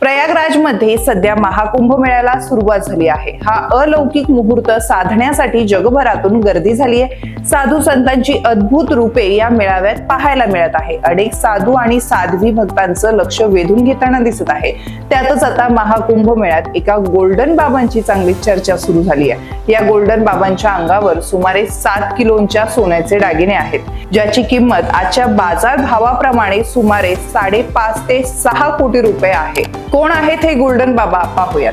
प्रयागराजमध्ये सध्या महाकुंभ मेळ्याला सुरुवात झाली आहे. हा अलौकिक मुहूर्त साधण्यासाठी जगभरातून गर्दी झाली आहे. साधू संतांची अद्भुत रूपे या मेळाव्यात पाहायला मिळत आहे. अनेक साधू आणि साध्वी भक्तांचं लक्ष वेधून घेताना दिसत आहे. त्यातच आता महाकुंभ मेळ्यात एका गोल्डन बाबांची चांगली चर्चा सुरू झाली आहे. या गोल्डन बाबांच्या अंगावर सुमारे सात किलोच्या सोन्याचे दागिने आहेत. ज्याची किंमत आजच्या बाजार भावाप्रमाणे सुमारे साडेपाच ते सहा कोटी रुपये आहे. कोण आहेत हे गोल्डन बाबा? पाहूयात.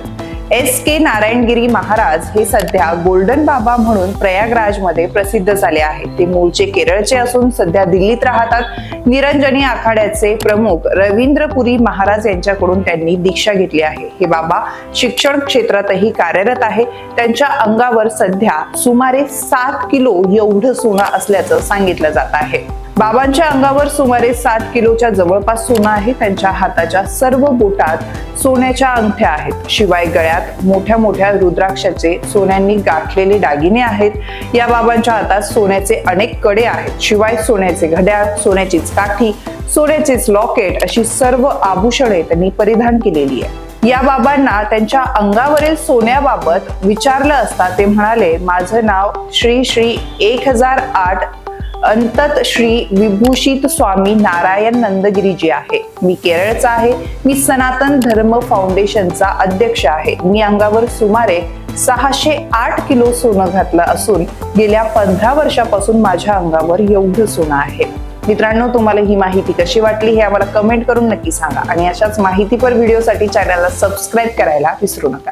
एस के नारायणगिरी महाराज हे सध्या गोल्डन बाबा म्हणून प्रयागराजमध्ये प्रसिद्ध झाले आहेत. ते मूळचे केरळचे असून सध्या दिल्लीत राहतात. निरंजनी आखाड्याचे प्रमुख रवींद्रपुरी महाराज यांच्याकडून त्यांनी दीक्षा घेतली आहे. हे बाबा शिक्षण क्षेत्रातही कार्यरत आहे. त्यांच्या अंगावर सध्या सुमारे सात किलो एवढं सोनं असल्याचं सांगितलं जात आहे. बाबांच्या अंगावर सुमारे सात किलोच्या जवळपास सोनं आहे. त्यांच्या हाताच्या सर्व बोटात सोन्याच्या अंगठ्या आहेत. शिवाय गळ्यात मोठ्या मोठ्या रुद्राक्षाचे सोन्यांनी गाठलेले दागिने आहेत. या बाबांच्या हातात सोन्याचे अनेककडे आहेत. शिवाय सोन्याचे घड्याळ सोन्याचीच काठी सोन्याचेच लॉकेट अशी सर्व आभूषणे त्यांनी परिधान केलेली आहे. या बाबांना त्यांच्या अंगावरील सोन्याबाबत विचारलं असता ते म्हणाले माझं नाव श्री श्री एक हजार आठ अंतत श्री विभूषित स्वामी नारायण नंदगिरीजी आहे. मी केरळचा आहे. मी सनातन धर्म फाउंडेशनचा अध्यक्ष आहे. मी अंगावर सुमारे सहाशे आठ किलो सोनं घातलं असून गेल्या पंधरा वर्षापासून माझ्या अंगावर एवढं सोनं आहे. मित्रांनो तुम्हाला ही माहिती कशी वाटली हे आम्हाला कमेंट करून नक्की सांगा. आणि अशाच माहितीपर व्हिडिओसाठी चॅनलला सबस्क्राईब करायला विसरू नका.